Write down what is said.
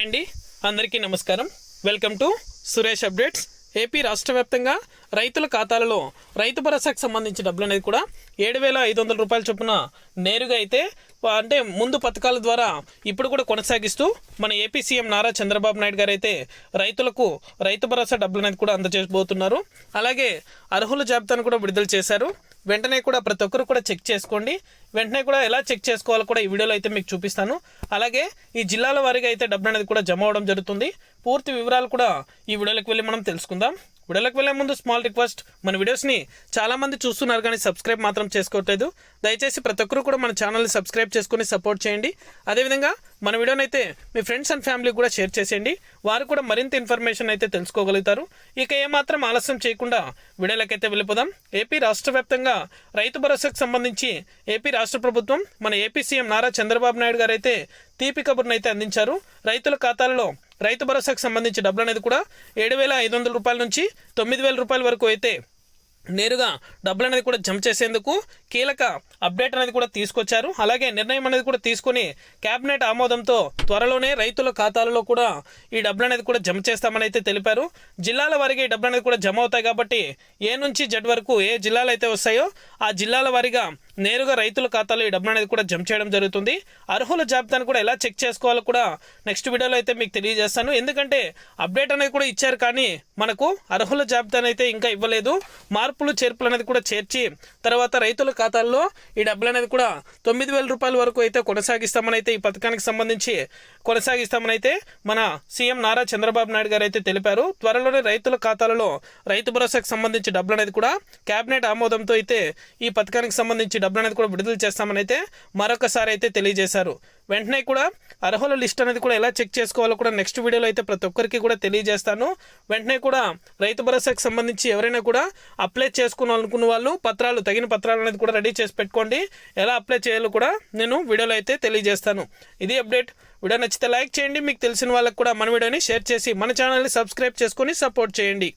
Hi అండి. అందరికీ నమస్కారం. Welcome to Suresh updates AP రాష్ట్ర వ్యాప్తంగా రైతుల ఖాతాలలో రైతు భరోసాకు సంబంధించిన డబ్బులు అనేది కూడా ఏడు వేల ఐదు వందల రూపాయల చొప్పున నేరుగా అయితే అంటే ముందు పథకాల ద్వారా ఇప్పుడు కూడా కొనసాగిస్తూ మన ఏపీ సీఎం నారా చంద్రబాబు నాయుడు గారు అయితే రైతులకు రైతు భరోసా డబ్బులు అనేది కూడా అందజేయబోతున్నారు. అలాగే అర్హుల జాబితాను కూడా విడుదల చేశారు. వెంటనే కూడా ప్రతి ఒక్కరు కూడా చెక్ చేసుకోండి. వెంటనే కూడా ఎలా చెక్ చేసుకోవాలో కూడా ఈ వీడియోలో అయితే మీకు చూపిస్తాను. అలాగే ఈ జిల్లాల వారీగా అయితే డబ్బులు అనేది కూడా జమ అవడం జరుగుతుంది. పూర్తి వివరాలు కూడా ఈ వీడియోలోకి వెళ్ళి మనం తెలుసుకుందాం. వీడియోలోకి వెళ్ళే ముందు స్మాల్ రిక్వెస్ట్ మన వీడియోస్ని చాలామంది చూస్తున్నారు కానీ సబ్స్క్రైబ్ మాత్రం చేసుకోవట్లేదు. దయచేసి ప్రతి ఒక్కరు కూడా మన ఛానల్ని సబ్స్క్రైబ్ చేసుకొని సపోర్ట్ చేయండి. అదేవిధంగా మన వీడియోని అయితే మీ ఫ్రెండ్స్ అండ్ ఫ్యామిలీ కూడా షేర్ చేసేయండి. వారు కూడా మరింత ఇన్ఫర్మేషన్ అయితే తెలుసుకోగలుగుతారు. ఇక ఏమాత్రం ఆలస్యం చేయకుండా వీడియోలకైతే వెళ్ళిపోదాం. ఏపీ రాష్ట్ర వ్యాప్తంగా రైతు భరోసాకు సంబంధించి ఏపీ రాష్ట్ర ప్రభుత్వం మన ఏపీ సీఎం నారా చంద్రబాబు నాయుడు గారు అయితే తీపి కబుర్ను అయితే అందించారు. రైతుల ఖాతాల్లో రైతు భరోసాకు సంబంధించి డబ్బులు అనేది కూడా ఏడు వేల ఐదు వందల రూపాయల నుంచి తొమ్మిది వేల రూపాయల వరకు అయితే నేరుగా డబ్బులు అనేది కూడా జమ చేసేందుకు కీలక అప్డేట్ అనేది కూడా తీసుకొచ్చారు. అలాగే నిర్ణయం అనేది కూడా తీసుకుని కేబినెట్ ఆమోదంతో త్వరలోనే రైతుల ఖాతాలలో కూడా ఈ డబ్బులు అనేది కూడా జమ చేస్తామని అయితే తెలిపారు. జిల్లాల వారీగా ఈ డబ్బులు అనేది కూడా జమ అవుతాయి కాబట్టి ఏ నుంచి జడ్ వరకు ఏ జిల్లాలు అయితే వస్తాయో ఆ జిల్లాల వారీగా నేరుగా రైతుల ఖాతాలో ఈ డబ్బులు అనేది కూడా జమ చేయడం జరుగుతుంది. అర్హుల జాబితాను కూడా ఎలా చెక్ చేసుకోవాలో కూడా నెక్స్ట్ వీడియోలో అయితే మీకు తెలియజేస్తాను. ఎందుకంటే అప్డేట్ అనేది కూడా ఇచ్చారు కానీ మనకు అర్హుల జాబితాను అయితే ఇంకా ఇవ్వలేదు. మార్పులు చేర్పులు అనేది కూడా చేర్చి తర్వాత రైతుల ఖాతాల్లో ఈ డబ్బులు అనేది కూడా తొమ్మిది వేల రూపాయల వరకు అయితే కొనసాగిస్తామని అయితే ఈ పథకానికి సంబంధించి కొనసాగిస్తామని అయితే మన సీఎం నారా చంద్రబాబు నాయుడు గారు అయితే తెలిపారు. త్వరలోనే రైతుల ఖాతాలలో రైతు భరోసాకు సంబంధించి డబ్బులు అనేది కూడా కేబినెట్ ఆమోదంతో అయితే ఈ పథకానికి సంబంధించి డబ్బులు అనేది కూడా విడుదల చేస్తామని అయితే మరొకసారి అయితే తెలియజేశారు. వెంటనే కూడా అర్హుల లిస్ట్ అనేది కూడా ఎలా చెక్ చేసుకోవాలో కూడా నెక్స్ట్ వీడియోలో అయితే ప్రతి ఒక్కరికి కూడా తెలియజేస్తాను. వెంటనే కూడా రైతు భరోసాకు సంబంధించి ఎవరైనా కూడా అప్లై చేసుకోవాలనుకున్న వాళ్ళు పత్రాలు తగిన పత్రాలు అనేది కూడా రెడీ చేసి పెట్టుకోండి. ఎలా అప్లై చేయాలో కూడా నేను వీడియోలో అయితే తెలియజేస్తాను. ఇది అప్డేట్. వీడియో నచ్చితే లైక్ చేయండి. మీకు తెలిసిన వాళ్ళకి కూడా మన వీడియోని షేర్ చేసి మన ఛానల్ని సబ్స్క్రైబ్ చేసుకొని సపోర్ట్ చేయండి.